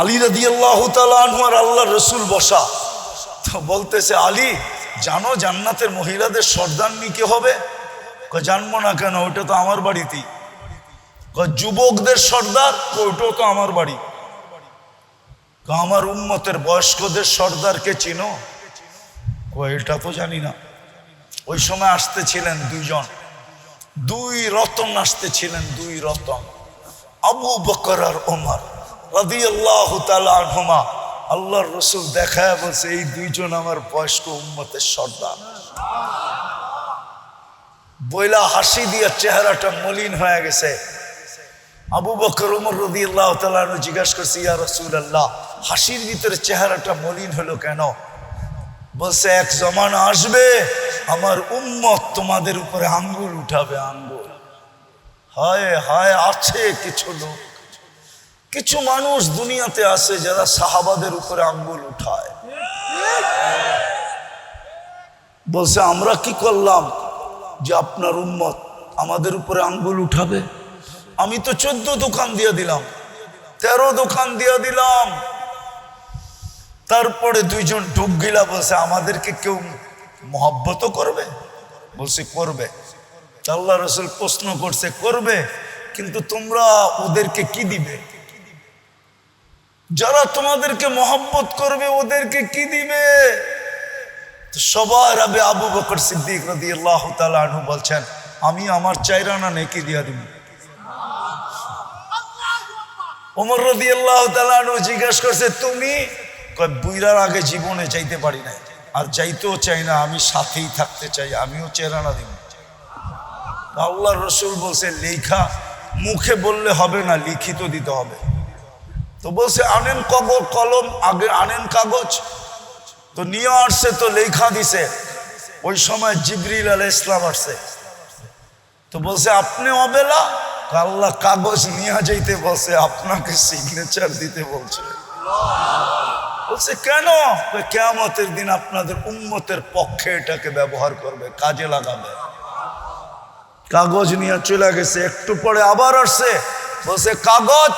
আলী রাদি আল্লাহ আর আল্লাহ রসুল বসা। তো বলতেছে আলী জানো জান্নাতের মহিলাদের সর্দান্নি কে হবে? জানব না কেন ওটা তো আমার বাড়িতেই। যুবকদের সর্দার ওটাও তো আমার বাড়ি। আমার উম্মতের বয়স্কদের সর্দারকে চিনো? কয়, এটা তো জানি না। ওই সময় আসতেছিলেন দুইজন। দুই রতন আসতেছিলেন দুই রতন। আবু বকর আর ওমর। আল্লাহর রসুল দেখায় বলছে, এই দুইজন আমার বয়স্ক উম্মতের সর্দার। বইলা হাসি দিয়ে চেহারাটা মলিন হয়ে গেছে। আবু বকর উমর রদি আল্লাহ তালু জিজ্ঞাসা করছে, ইয়া রসুল আল্লাহ হাসির ভিতরে চেহারাটা মলিন হলো কেন? বলছে, এক জমানা আসবে, আমার উম্মত তোমাদের উপরে আঙ্গুল উঠাবে, আঙ্গুল। হায় হায়, আছে কিছু লোক। কিছু মানুষ দুনিয়াতে আছে যারা সাহাবাদের উপরে আঙ্গুল উঠায়। বলছে, আমরা কি করলাম যে আপনার উম্মত আমাদের উপরে আঙ্গুল উঠাবে? আমি তো চোদ্দ দোকান দিয়ে দিলাম, তেরো দোকান দিয়ে দিলাম। তারপরে দুইজন ঢুক গিলা বলছে, আমাদেরকে কেউ মহাব্বত করবে? বলছে, করবে। আল্লাহ রসুল প্রশ্ন করছে, করবে, কিন্তু তোমরা ওদেরকে কি দিবে? যারা তোমাদেরকে মহব্বত করবে, ওদেরকে কি দিবে? সবার আবে আবু বকর সিদ্দিক রদি আল্লাহ আনহু বলছেন, আমি আমার চাইরানা নেকি দিয়া দিব ওমর রদি আল্লাহ আনহু জিজ্ঞাসা করছে, তুমি? বুইরার আগে জীবনে যাইতে পারি নাই। আর যাইতেও চাই না, আমি সাথেই থাকতে চাই, আমিও চেরানা দিব আল্লাহ রসুল বলছে, লেখা মুখে বললে হবে না, লিখিত দিতে হবে। তো বলছে আনেন কবর কলম আগে আনেন কাগজ। তো নিয়ে আসছে তো লেখা দিছে। ওই সময় জিবরিল আল ইসলাম আসছে। তো বলছে আপনি অবেলা? আল্লাহ কাগজ নিয়ে যাইতে বলছে আপনাকে সিগনেচার দিতে বলছে। বলছে কেন? কয়, কেয়ামতের দিন আপনাদের উম্মতের পক্ষে এটাকে ব্যবহার করবে কাজে লাগাবে। কাগজ নিয়ে চলে গেছে একটু পরে আবার আসছে। বলছে কাগজ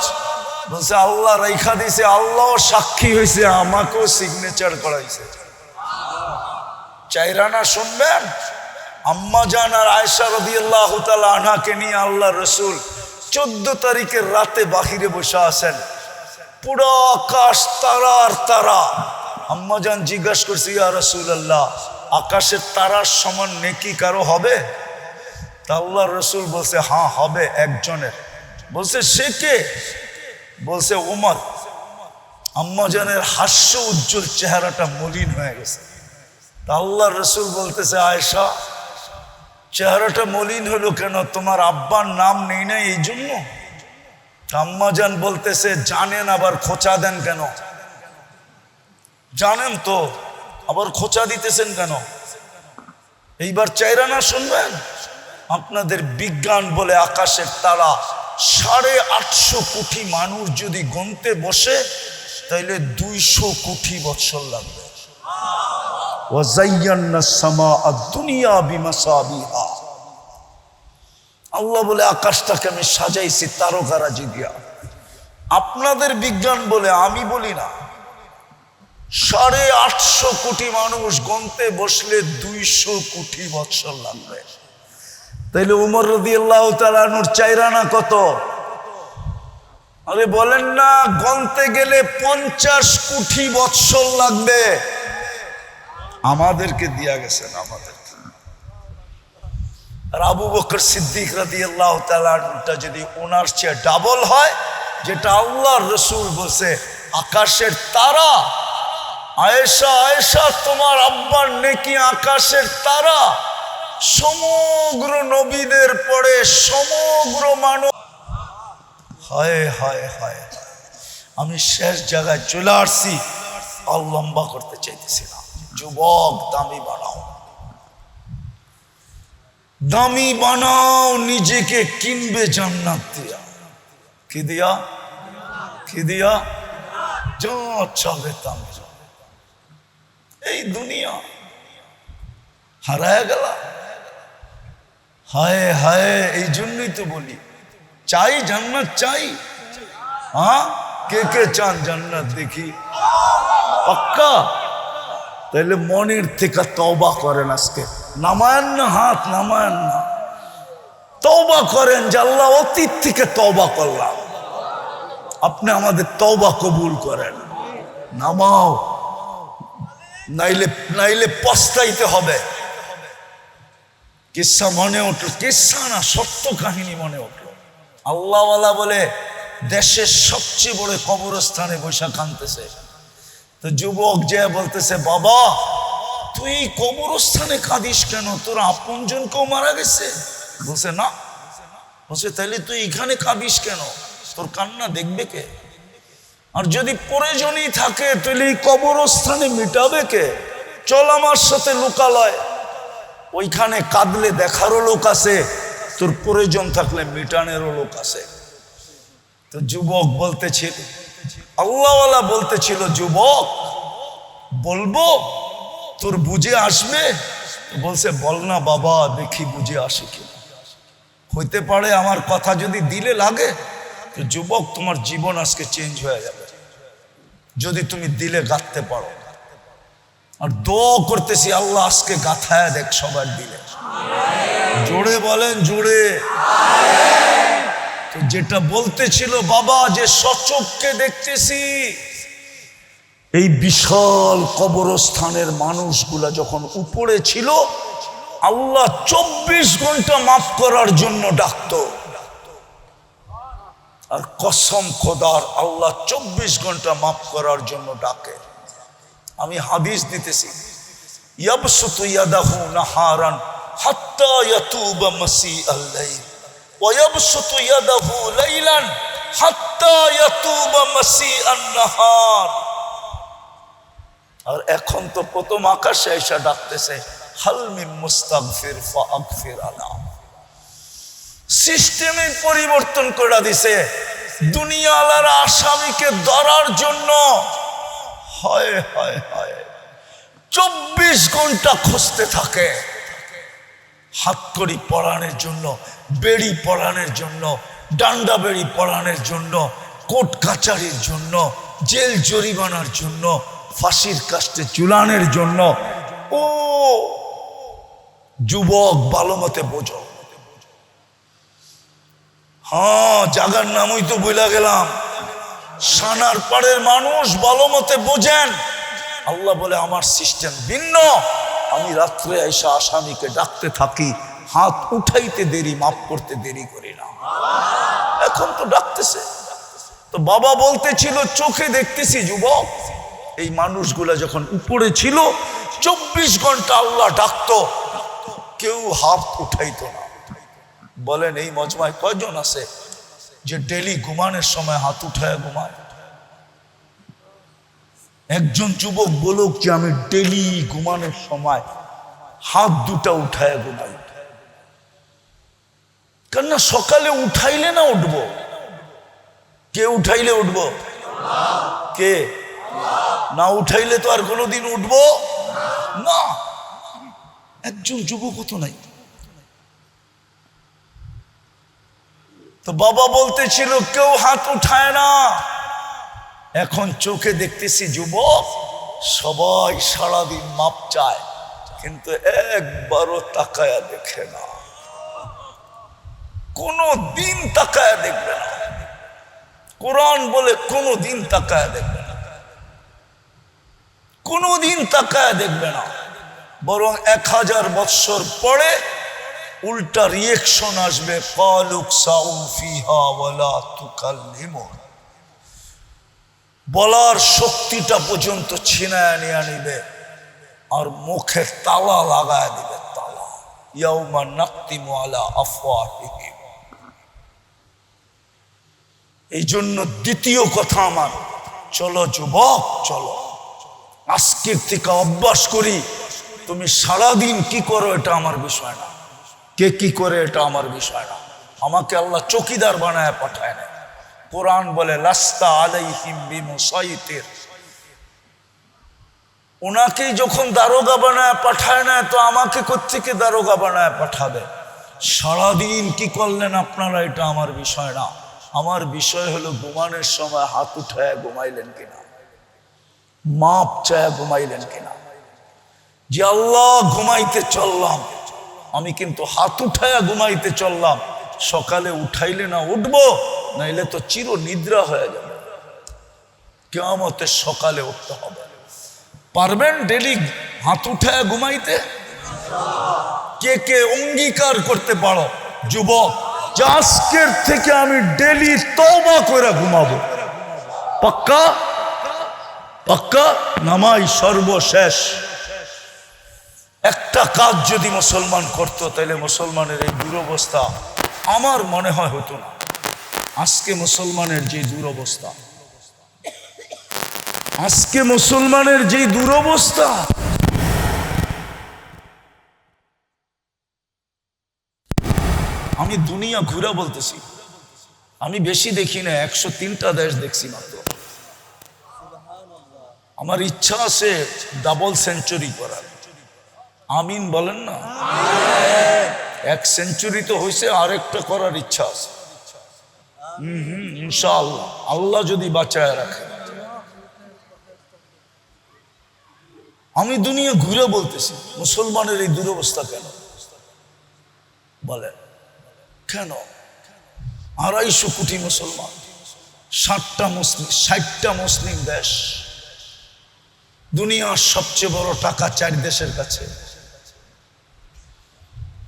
বলছে, আল্লাহ রেখা দিছে, আল্লাহ সাক্ষী হয়েছে আমাকেও সিগনেচার করাইছে। চাইরানা শুনবেন? আম্মা জান আর আয়সা রদি আল্লাহ আনহাকে নিয়ে আল্লাহ রসুল চোদ্দ তারিখের রাতে বাহিরে বসে আছেন। পুরো আকাশ তারা আর তারা। আম্মা জান জিজ্ঞাসা করছি, ইয়া রসুল আল্লাহ আকাশের তারার সমান নেকি কারও হবে? তা আল্লাহ রসুল বলছে হ্যাঁ হবে একজনের। বলছে, সে কে? বলছে উমর আম্মাজানের হাস্য উজ্জ্বল চেহারাটা মলিন হয়ে গেছে। তা আল্লাহ রসুল বলতেছে, আয়েশা, চেহারাটা মলিন হলো কেন? তোমার আব্বার নাম নেই না এই জন্য? আম্মাজান বলতেছে, জানেন আবার খোঁচা দেন কেন? জানেন তো, আবার খোঁচা দিতেছেন কেন? এইবার চাইরা না শুনবেন? আপনাদের বিজ্ঞান বলে আকাশের তারা সাড়ে আটশো কোটি মানুষ যদি গন্তে বসে, তাইলে দুইশো কোটি বৎসর লাগবে। আল্লাহ বলে, আকাশটাকে আমি সাজাইছি তারকারাজি দিয়া আপনাদের বিজ্ঞান বলে আমি বলি না। সাড়ে আটশো কোটি মানুষ গন্তে বসলে দুইশো কোটি বৎসর লাগবে। তাইলে উমর রদি আল্লাহ তালানুর চাইরানা কত? আরে বলেন না গন্তে গেলে পঞ্চাশ কোটি বৎসর লাগবে। আমাদেরকে দিয়া গেছেন আমাদেরকে আর আবু বকর সিদ্দিক রাদি আল্লাহ তালানটা যদি ওনার চেয়ে ডাবল হয়, যেটা আল্লাহ রসুল বলছে, আকাশের তারা। আয়েশা আয়েশা, তোমার আব্বার নেকি আকাশের তারা। সমগ্র নবীদের পরে সমগ্র মানব হায় হায় হায় আমি শেষ জায়গায় চলে আসছি। আর লম্বা করতে চাইতেছিলাম যুবক, দামি বানাও। দামি বানাও, নিজেকে কিনবে জান্নাত দিয়া। কি দিয়া? কি দিয়া? যা চলে দাম এই দুনিয়া হারায় গেল। হায় হায়, এই জন্যই তো বলি। চাই জান্নাত চাই। হ্যাঁ? কে কে চান জান্নাত দেখি? পাক্কা? তাহলে মনের থেকে তওবা করেন আজকে। নামায়েন না, হাত নামায়েন না। তওবা করেন জাল্লা অতীত থেকে তবা করলাম। আপনি আমাদের তবা কবুল করেন। নামাও। নাইলে নাইলে পস্তাইতে হবে। কিসা মনে উঠল? কিসা না, সত্য কাহিনী মনে উঠল। আল্লাহওয়ালা বলে, দেশের সবচেয়ে বড় কবরস্থানে বৈশাখ আনতেছে। তো যুবক যে বলতেছে, বাবা, তুই কবরস্থানে কাঁদিস কেন? তোর আপনজন কেউ মারা গেছে? বলছে, না। বলছে তাহলে তুই এখানে কাঁদিস কেন? তোর কান্না দেখবে কে? আর যদি প্রয়োজনই থাকে তাহলে এই কবরস্থানে মিটাবে কে? চল আমার সাথে লোকালয়। ওইখানে কাঁদলে দেখারও লোক আছে, তোর প্রয়োজন থাকলে মিটানেরও লোক আছে। তো যুবক বলতেছিল, আল্লাহওয়ালা বলতেছিল, যুবক, বলব, তোর বুঝে আসবে? বলছে, বল না বাবা, দেখি বুঝে আসে কি হইতে পারে আমার কথা যদি দিলে লাগে, তো যুবক, তোমার জীবন আজকে চেঞ্জ হয়ে যাবে। যদি তুমি দিলে, গাঁথতে পারো। আর দোয়া করতেছি আল্লাহ আজকে গাথায় দেখ সবার দিলে। জোরে বলেন, জোরে। তো যেটা বলতেছিল, বাবা, যে সচককে দেখতেছি, এই বিশাল কবরস্থানের মানুষগুলা যখন উপরে ছিল, আল্লাহ চব্বিশ ঘণ্টা মাফ করার জন্য ডাকত। আর কসম খোদার, আল্লাহ চব্বিশ ঘণ্টা মাফ করার জন্য ডাকে। আমি হাদিস দিতেছি। নাহার। আর এখন তো প্রথম আকাশে এসে ডাকতেছে হালমি মুস্তাগফির ফাগফির আলা। সিস্টেমের পরিবর্তন করে দিছে, দুনিয়ালার আসামিকে ধরার জন্য হয় হয় হয়। চব্বিশ ঘণ্টা খুঁজতে থাকে। হাতকড়ি পরানোর জন্য, বেড়ি পরানোর জন্য, ডান্ডা বেড়ি পরানোর জন্য কোর্ট কাচারির জন্য, জেল জরিমানার জন্য, ফাঁসির কাস্টে চুলানের জন্য। ও, যুবক ভালো মতে বোঝো। হ্যাঁ জাগার নামই তো বইলা গেলাম। সানার পাড়ের মানুষ ভালো মতে বোঝেন। আল্লাহ বলে, আমার সিস্টেম ভিন্ন। আমি রাত্রে এসে আসামিকে ডাকতে থাকি, হাত উঠাইতে দেরি মাফ করতে দেরি করি না। এখন তো ডাকতেছে। তো বাবা বলতেছিল, চোখে দেখতেছি যুবক। এই মানুষগুলা যখন উপরে ছিল, চব্বিশ ঘণ্টা আল্লাহ ডাকতো। কেউ হাত উঠাইতো না। বলেন, এই মজমায় কয়জন আছে? যে ডেলি ঘুমানোর সময় হাত উঠায় ঘুমায়। একজন যুবক বলুক যে আমি ডেলি ঘুমানোর সময় হাত দুটা উঠায় ঘুমাই। কেননা সকালে উঠাইলে না উঠবো? কে উঠাইলে উঠবো? কে? না উঠাইলে তো আর কোনোদিন উঠবো? না। একজন যুবক তো নাই। তো বাবা বলতেছিল, কেউ হাত উঠায় না। এখন চোখে দেখতেছি যুবক সবাই সারাদিন মাপ চায়, কিন্তু একবারও তাকায়া দেখে না। কোনো দিন তাকায়া দেখবে না। কোরআন বলে কোনো দিন তাকায়া দেখবে না। কোনো দিন তাকায়া দেখবে না। বরং এক হাজার বৎসর পরে উল্টা রিয়েকশন আসবে বলার শক্তিটা পর্যন্ত ছিনায় নিয়ে নিবে আর মুখে তালা লাগায় দিবে, তালা। ইয়াউমা নাক্তিমু আলা এই জন্য দ্বিতীয় কথা আমার, চলো যুবক, চলো। আজকের থেকে অভ্যাস করি। তুমি সারাদিন কি করো এটা আমার বিষয় না। কে কি করে এটা আমার বিষয় না। আমাকে আল্লাহ চকিদার বানায় পাঠায় না কোরআন বলে, লাস্তা আলাইহিম বিমুসাইতির। ওনাকেই যখন দারোগা বানায় পাঠায় না তো আমাকে কোথেকে দারোগা বানায় পাঠাবে? সারাদিন কি করলেন আপনারা? এটা আমার বিষয় না। আমার বিষয় হলো, ঘুমানোর সময় হাত উঠায় ঘুমাইলেন কিনা? মাপ চায় ঘুমাইলেন কিনা? যে আল্লাহ, ঘুমাইতে চললাম। আমি কিন্তু হাত উঠায়া ঘুমাইতে চললাম। সকালে উঠাইলে না উঠবো, নাইলে তো চির নিদ্রা হয়ে যাবে। কেমতের সকালে উঠতে হবে। পারবেন ডেলি হাত উঠায় ঘুমাইতে? কে কে অঙ্গীকার করতে পারো? যুবক আজকের থেকে আমি ডেলি তওবা করে ঘুমাবো। পাক্কা? পাক্কা? নামাই সর্বশেষ। একটা কাজ যদি মুসলমান করতো তাহলে মুসলমানের এই দুরবস্থা আমার মনে হয় হতো না। আজকে মুসলমানের যে দুরবস্থা, আজকে মুসলমানের যে দুরবস্থা, আমি দুনিয়া ঘুরা বলতেছি, আমি বেশি দেখি না, একশো তিনটা দেশ দেখছি মাত্র। আমার ইচ্ছা আছে ডাবল সেঞ্চুরি করার। আমিন বলেন না? এক সেঞ্চুরি তো হয়েছে আরেকটা করার ইচ্ছা আছে। হম হম আল্লাহ যদি বাঁচায় রাখে। আমি দুনিয়া ঘুরে বলতেছি, মুসলমানের এই দুরবস্থা কেন? বলেন, কেন? আড়াইশো কোটি মুসলমান, ষাটটা মুসলিম ষাটটা মুসলিম দেশ। দুনিয়ার সবচেয়ে বড় টাকা চার দেশের কাছে।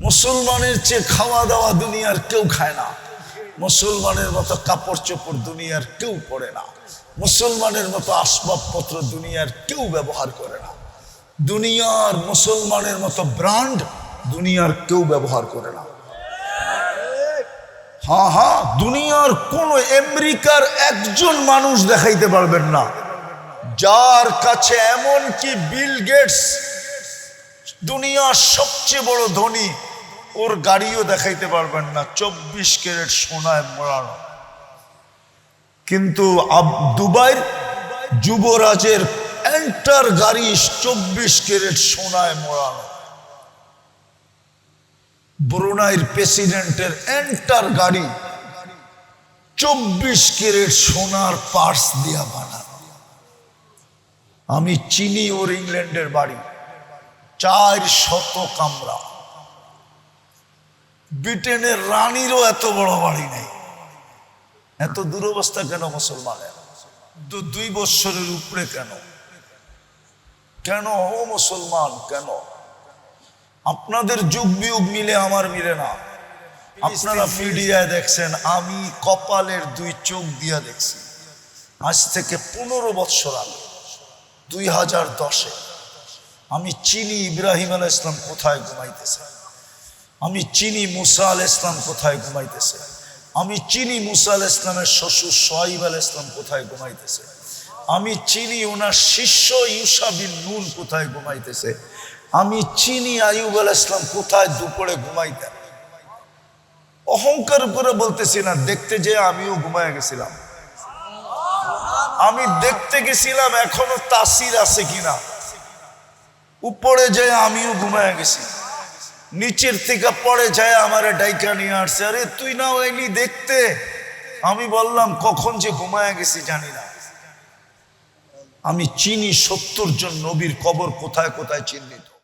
মুসলমানের চেয়ে খাওয়া দাওয়া দুনিয়ার কেউ খায় না। মুসলমানের মতো কাপড় চোপড় দুনিয়ার কেউ পরে না। মুসলমানের মতো আসবাবপত্র দুনিয়ার কেউ ব্যবহার করে না। দুনিয়ার মুসলমানের মতো ব্র্যান্ড দুনিয়ার কেউ ব্যবহার করে না। হ্যাঁ হ্যাঁ দুনিয়ার কোন আমেরিকার একজন মানুষ দেখাইতে পারবেন না। যার কাছে এমন কি বিল গেটস দুনিয়ার সবচেয়ে বড় ধনী ওর গাড়িও দেখাইতে পারবেন না, চব্বিশ ক্যারেট সোনায় মোড়ানো। কিন্তু দুবাইয়ের যুবরাজের এন্টার গাড়ি চব্বিশ ক্যারেট সোনায় মোড়ানো। ব্রুনাইয়ের প্রেসিডেন্টের এন্টার গাড়ি চব্বিশ ক্যারেট সোনার পার্স দিয়া বানানো। আমি চিনি ওর ইংল্যান্ডের বাড়ি, চার শত কামরা ব্রিটেনের রানীরও এত বড় বাড়ি নেই। এত দুরবস্থা কেন মুসলমানের? দুই বৎসরের উপরে কেন? কেন ও মুসলমান কেন? আপনাদের যুগ বিয়োগ মিলে আমার মিলে না। আপনারা মিডিয়ায় দেখছেন আমি কপালের দুই চোখ দিয়া দেখছি। আজ থেকে পনেরো বৎসর আগে দুই হাজার দশে আমি চিনি ইব্রাহিম আল ইসলাম কোথায় ঘুমাইতেছে? আমি চিনি মুসা আল ইসলাম কোথায় ঘুমাইতেছে? আমি চিনি মুসা আল ইসলামের শ্বশুর সোহাইব আল ইসলাম কোথায় ঘুমাইতেছে? আমি চিনি ওনার শিষ্য ইউসা বিন নুন কোথায় ঘুমাইতেছে? আমি চিনি আয়ুব আল ইসলাম কোথায় দুপুরে ঘুমাইতেন অহংকার করে বলতেছি না, দেখতে যে আমিও ঘুমায় গেছিলাম। আমি দেখতে গেছিলাম এখনও তাসির আছে কিনা? উপরে যায় আমিও ঘুমায় গেছি। নিচের থেকে পড়ে যায়, আমার ডাইকা নিয়ে আসছে। আরে, তুই না ওইনি দেখতে? আমি বললাম, কখন যে ঘুমায় গেছি জানি না। আমি চিনি সত্তর জন নবীর কবর কোথায় কোথায় চিহ্নিত।